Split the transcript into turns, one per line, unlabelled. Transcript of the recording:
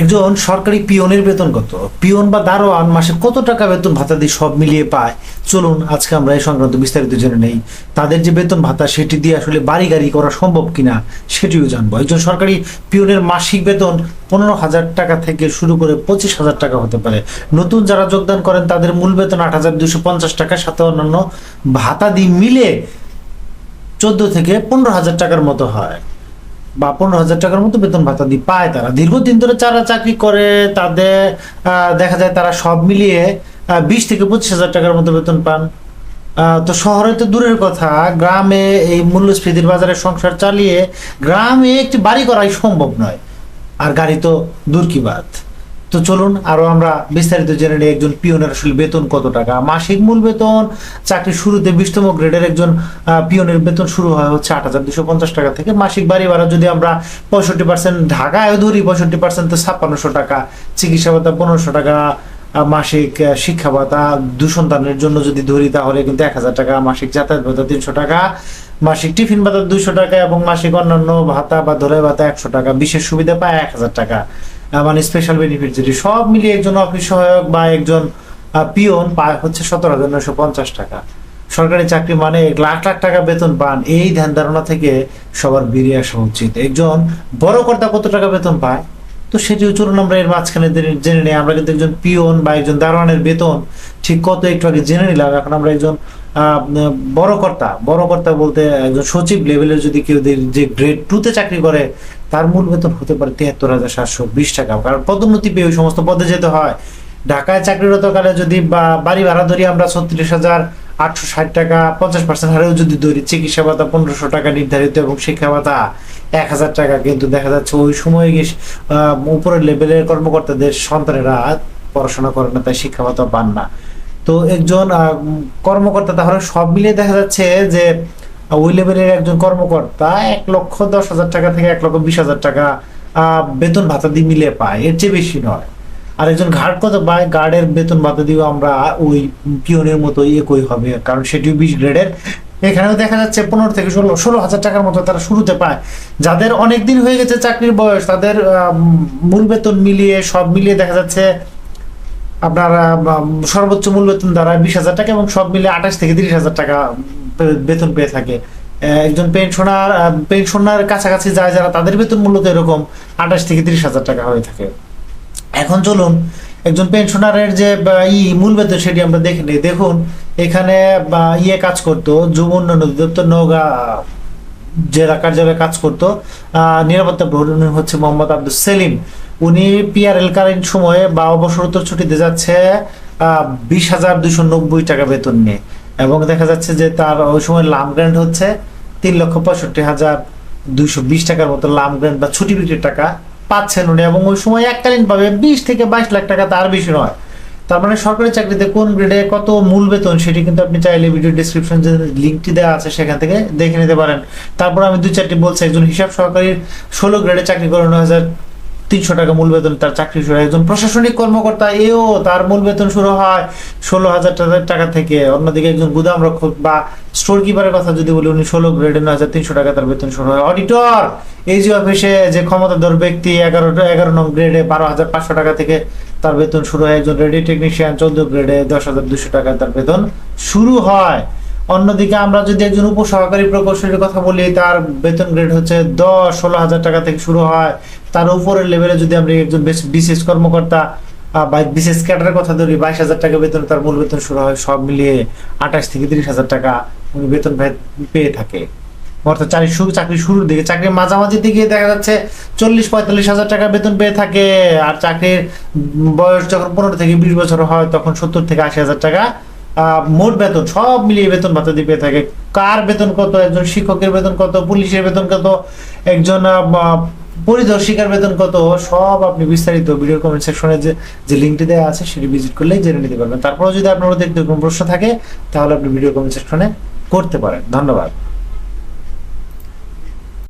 একজন সরকারি পিয়নের বেতন কত? পিয়ন বা দারোয়ান মাসে কত টাকা বেতন ভাতা দিয়ে সব মিলিয়ে পায়? চলুন, আজকে আমরা এই সংক্রান্ত বিস্তারিত জেনে নেই। তাদের যে বেতন ভাতা, সেটি দিয়ে আসলে বাড়ি গাড়ি করা সম্ভব কিনা, সেটিও জানব। একজন সরকারি পিয়নের মাসিক বেতন পনেরো হাজার টাকা থেকে শুরু করে পঁচিশ হাজার টাকা হতে পারে। নতুন যারা যোগদান করেন, তাদের মূল বেতন আট হাজার দুশো পঞ্চাশ টাকা, সাথে অন্যান্য ভাতা দিয়ে মিলে চোদ্দ থেকে পনেরো হাজার টাকার মতো হয়। বা পনেরো হাজার টাকার মতো বেতন ভাতা দিয়ে পায় তারা। দীর্ঘদিন ধরে যারা চাকরি করে, তাদের দেখা যায় তারা সব মিলিয়ে বিশ থেকে পঁচিশ হাজার টাকার মতো বেতন পান। তো শহরে তো দূরের কথা, গ্রামে এই মূল্যস্ফীতির বাজারে সংসার চালিয়ে গ্রামে একটি বাড়ি করাই সম্ভব নয়। আর গাড়ি তো দূর কি বাদ তো চলুন, আরও আমরা বিস্তারিত জেনে নিই একজন পিওনের আসলে বেতন কত টাকা। মাসিক মূল বেতন, চাকরির শুরুতে বিশতম গ্রেডের একজন পিওনের বেতন শুরু হয় হচ্ছে আট হাজার দুশো পঞ্চাশ টাকা থেকে। মাসিক বাড়ি ভাড়া যদি আমরা পঁয়ষট্টি পার্সেন্ট ঢাকায় ধরি, পঁয়ষট্টি পার্সেন্ট তো ছাপ্পান্নশো টাকা। চিকিৎসা ভাতা পনেরোশো টাকা মাসিক শিক্ষা ভাতা দু সন্তানের জন্য যদি ধরি তাহলে কিন্তু এক হাজার টাকা, মাসিক যাতায়াত ভাতা তিনশো টাকা, মাসিক টিফিন ভাতা দুইশো টাকা এবং মাসিক অন্যান্য ভাতা বা ধরে ভাতা একশো টাকা। বিশেষ সুবিধা পায় এক হাজার টাকা। মানে স্পেশাল বেনিফিট যেটি সব মিলিয়ে একজন অফিস সহায়ক বা একজন পিওন হচ্ছে সতেরো হাজার নয়শো পঞ্চাশ টাকা। সরকারি চাকরি মানে লাখ লাখ টাকা বেতন পান, এই ধ্যান ধারণা থেকে সবার বেরিয়ে আসা উচিত। একজন বড় কর্তা কত টাকা বেতন পায়? তো সেটিও চলুন আমরা এর মাঝখানে জেনে- নিই। আমরা কিন্তু একজন পিওন বা একজন দারোয়ানের বেতন ঠিক কত একটু আগে জেনে নিলাম। এখন আমরা একজন বড় কর্তা বড় কর্তা বলতে একজন সচিব লেভেলের যদি কেউ যে গ্রেড টুতে চাকরি করে তার মূল বেতন হতে পারে তিয়াত্তর হাজার সাতশো বিশ টাকা। কারণ পদোন্নতি পেয়ে ওই সমস্ত পদে যেতে হয়। ঢাকায় চাকরিরত কালে যদি বা বাড়ি ভাড়া ধরি আমরা ছত্রিশ হাজার আটশো ষাট টাকা, পঞ্চাশ পার্সেন্ট হারেও যদি ধরি চিকিৎসা ভাতা পনেরোশো টাকা নির্ধারিত এবং শিক্ষা ভাতা এক হাজার টাকা। কিন্তু দেখা যাচ্ছে ওই সময় গিয়ে উপরের লেভেলের কর্মকর্তাদের সন্তানেরা পড়াশোনা করে না, তাই শিক্ষা ভাতা পান না। তো একজন কর্মকর্তা তাহলে সব মিলিয়ে দেখা যাচ্ছে যে ওই লেভেলের একজন কর্মকর্তা এক লক্ষ দশ হাজার টাকা থেকে এক লক্ষ বিশ হাজার টাকা বেতন ভাতা দিয়ে মিলিয়ে পায়। এর চেয়ে বেশি নয়। আর একজন গার্ড কত পায় গার্ডের বেতন ভাতা দিয়েও আমরা ওই পিওনের মতো একই হবে, কারণ সেটিও বিশ গ্রেডের। এখানেও দেখা যাচ্ছে পনেরো থেকে ষোলো ষোলো হাজার টাকার মতো তারা শুরুতে পায়। যাদের অনেক দিন হয়ে গেছে চাকরির বয়স, তাদের মূল বেতন মিলিয়ে, সব মিলিয়ে দেখা যাচ্ছে আপনার সর্বোচ্চ মূল বেতন দাঁড়ায় বিশ হাজার টাকা এবং সব মিলিয়ে আঠাশ থেকে তিরিশ হাজার টাকা বেতন পেয়ে থাকে। একজন পেনশনার পেনশনার কাছাকাছি যায় যারা, তাদের বেতন মূলত এরকম আঠাশ থেকে তিরিশ হাজার টাকা হয়ে থাকে। এখন চলুন, একজন পেনশনারের যে ই, মূল বেতন সেটি আমরা দেখে নিই। দেখুন, এখানে ইয়ে কাজ করতো, যুব উন্নয়ন অধিদপ্তর নওগাঁ জেলা কার্যালয়ে কাজ করতো। নিরাপত্তা প্রহরী হচ্ছে মোহাম্মদ আব্দুল সেলিম। উনি পিআরএল কালীন সময়ে বা অবসরোত্তর ছুটিতে যাচ্ছে বিশ হাজার দুশো নব্বই টাকা বেতন নিয়ে। এবং দেখা যাচ্ছে যে তার ওই সময় লাম গ্র্যান্ড হচ্ছে তিন লক্ষ পঁয়ষট্টি হাজার দুইশো বিশ টাকার মতো লাম গ্র্যান্ড বা ছুটি বিক্রির টাকা পাচ্ছেন উনি এবং ওই সময় এককালীন ভাবে বিশ থেকে বাইশ লাখ টাকা তার বেশি নয়। তার মানে সরকারি চাকরিতে কোন গ্রেডে কত মূল বেতন সেটি কিন্তু আপনি চাইলে ভিডিও ডিসক্রিপশন যে লিঙ্কটি দেওয়া আছে সেখান থেকে দেখে নিতে পারেন। তারপর আমি দুই চারটি বলছি, একজন হিসাব সহকারীর ষোলো গ্রেডে চাকরি করে নয় হাজার তিনশো টাকা মূল বেতন, তার চাকরি শুরু হয়। একজন প্রশাসনিক কর্মকর্তা, এও তার মূল বেতন শুরু হয় ষোলো হাজার টাকা থেকে। অন্যদিকে একজন গুদাম রক্ষক বা স্টোর কিপারের কথা যদি বলি, উনি ষোলো গ্রেডে নয় হাজার তিনশো টাকা তার বেতন শুরু হয়। অডিটর এই যে অফিসে যে ক্ষমতাধর ব্যক্তি, এগারো এগারো নং গ্রেডে বারো হাজার পাঁচশো টাকা থেকে তার বেতন শুরু হয়। একজন রেডি টেকনিশিয়ান চোদ্দ গ্রেডে দশ হাজার দুশো টাকা তার বেতন শুরু হয়। অন্যদিকে আমরা যদি একজন উপসহকারী প্রকৌশলীর কথা বলি, তার বেতন গ্রেড হচ্ছে দশ, ষোলো হাজার টাকা থেকে শুরু হয়। তার উপরের লেভেলে যদি আমরা একজন বিশেষ কর্মকর্তা বা বিশেষ ক্যাডারের কথা ধরি, বাইশ হাজার টাকা বেতন, তার মূল বেতন শুরু হয় সব মিলিয়ে আঠাশ থেকে তিরিশ হাজার টাকা উনি বেতন পেয়ে থাকে। অর্থাৎ চাকরি শুরু, চাকরি শুরুর দিকে, চাকরির মাঝামাঝি দিকে দেখা যাচ্ছে চল্লিশ, পঁয়তাল্লিশ হাজার টাকা বেতন পেয়ে থাকে। আর চাকরির বয়স যখন পনেরো থেকে বিশ বছর হয়, তখন সত্তর থেকে আশি হাজার টাকা মোট বেতন, সব মিলিয়ে বেতন ভাতা দিয়ে পেয়ে থাকে, কার বেতন কত, একজন শিক্ষকের বেতন কত, পুলিশের বেতন কত, একজন পরিদর্শিকার বেতন কত, সব আপনি বিস্তারিত ভিডিও কমেন্ট সেকশনে যে যে লিঙ্কটি দেওয়া আছে, সেটি ভিজিট করলেই জেনে নিতে পারবেন। তারপরেও যদি আপনার দেখতে কোনো প্রশ্ন থাকে, তাহলে আপনি ভিডিও কমেন্ট সেকশনে করতে পারেন। ধন্যবাদ।